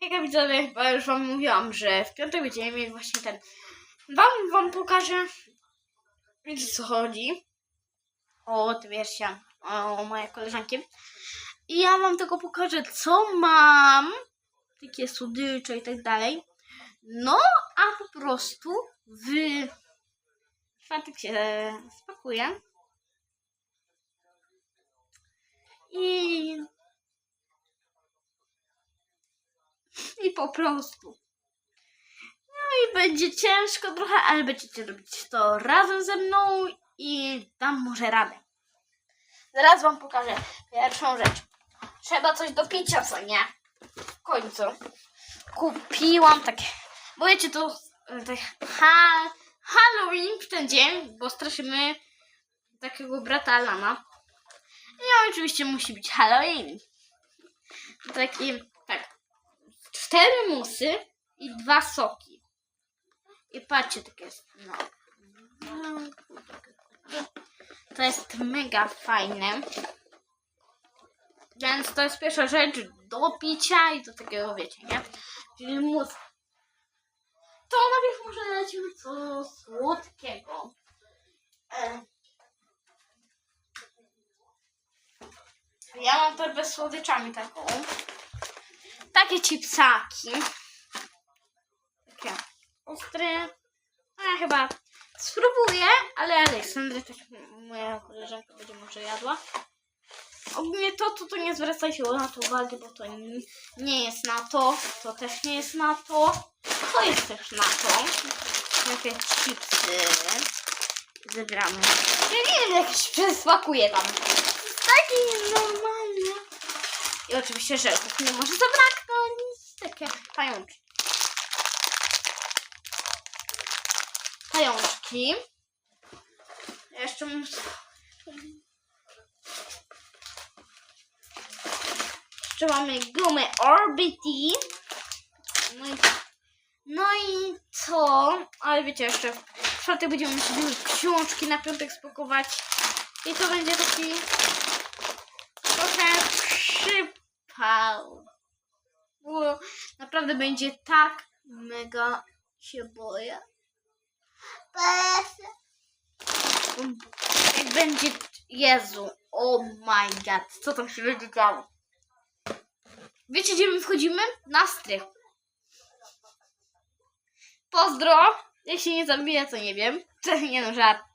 Hejka widzowie, chyba już wam mówiłam, że w piątek będziemy mieli właśnie ten... Wam, wam pokażę, co chodzi. O, ty wiesz ja, o moje koleżanki. I ja wam tylko pokażę, co mam. Takie słodycze i tak dalej. No, a po prostu w czwartek się spakuję. I I po prostu. No i będzie ciężko trochę, ale będziecie robić to razem ze mną i dam może radę. Zaraz wam pokażę pierwszą rzecz. Trzeba coś do picia, co nie? W końcu. Kupiłam takie, bo wiecie, to ha, Halloween w ten dzień, bo straszymy takiego brata Alana. I oczywiście musi być Halloween. Taki, tak, cztery musy i dwa soki. I patrzcie, takie jest. No. To jest mega fajne. Więc to jest pierwsza rzecz do picia i do takiego, wiecie, nie? Czyli mus. To najpierw może lecimy co słodkiego. E. Ja mam torbę z słodyczami taką takie chipsaki. Takie ostre. A ja chyba spróbuję, ale Aleksandra też moja koleżanka będzie może jadła. Ogólnie to, to, to nie zwracajcie na to uwagi, bo to nie, jest na to. To też nie jest na to. To jest też na to. Takie chipsy. Zabieramy. Ja nie wiem, jak się przesmakuje tam. Taki normalny. I oczywiście żelków nie może zabraknąć. Pajączki. Pajączki. Jeszcze mam... Jeszcze mamy gumę Orbity. No i, no i co? Ale wiecie, jeszcze w czwartek będziemy musieli książki na piątek spakować. I to będzie taki trochę przypał. Naprawdę będzie tak mega się boję. Jak będzie Jezu, oh my god, co tam się będzie działo? Wiecie, gdzie my wchodzimy? Na strych. Pozdro! Się nie zabija, to nie wiem. Nie no, żart.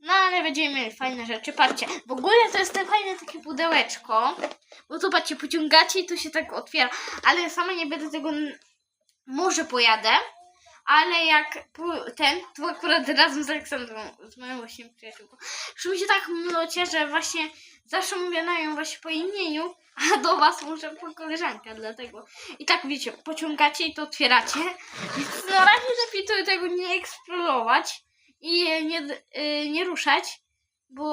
No ale będziemy mieli fajne rzeczy. Patrzcie, w ogóle to jest te fajne takie pudełeczko. Bo to patrzcie, pociągacie i to się tak otwiera. Ale sama nie będę tego... Może pojadę. Ale jak ten, to akurat razem z Aleksandrą, z moją właśnie przyjaciółką. Mi się tak mlocie, że właśnie zawsze mówię na nią właśnie po imieniu, a do was muszę po koleżanka, dlatego. I tak wiecie, pociągacie i to otwieracie. Więc na razie lepiej tego nie eksplorować i nie, y, nie ruszać, bo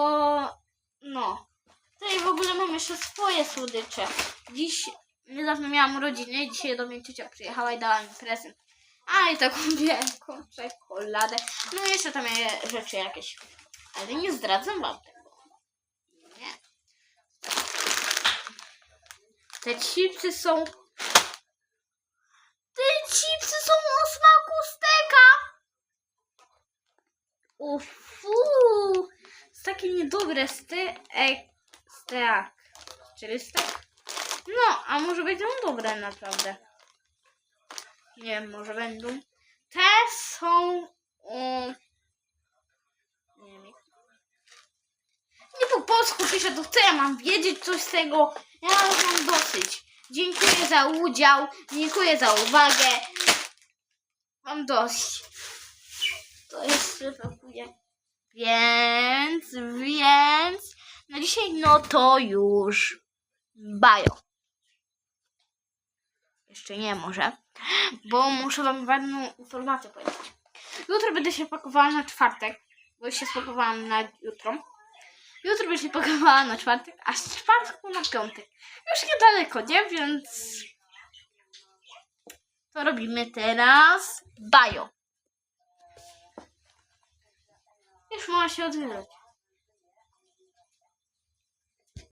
no. Tutaj w ogóle mam jeszcze swoje słodycze. Dziś niedawno miałam urodziny, dzisiaj do mnie ciocia przyjechała i dała mi prezent. A i taką wielką czekoladę. No i jeszcze tam rzeczy jakieś. Ale nie zdradzam wam tego. Nie. Te chipsy są... Te chipsy są o smaku steka! O fu! Jest takie niedobre ste... E, steak. Czyli stek? No, a może będą dobre naprawdę. Nie wiem, może będą. Te są... Nie wiem. Nie po polsku piszę, to co ja mam wiedzieć coś z tego? Ja mam dosyć. Dziękuję za udział, dziękuję za uwagę. Mam dość. To jeszcze pakuję. Więc, więc na dzisiaj no to już bajo. Jeszcze nie może, bo muszę wam ważną informację powiedzieć. Jutro będę się pakowała na czwartek, bo już się spakowałam na jutro. Jutro będę się pakowała na czwartek, a z czwartku na piątek. Już niedaleko, nie? Więc to robimy teraz bajo. Już można się odwiedzać.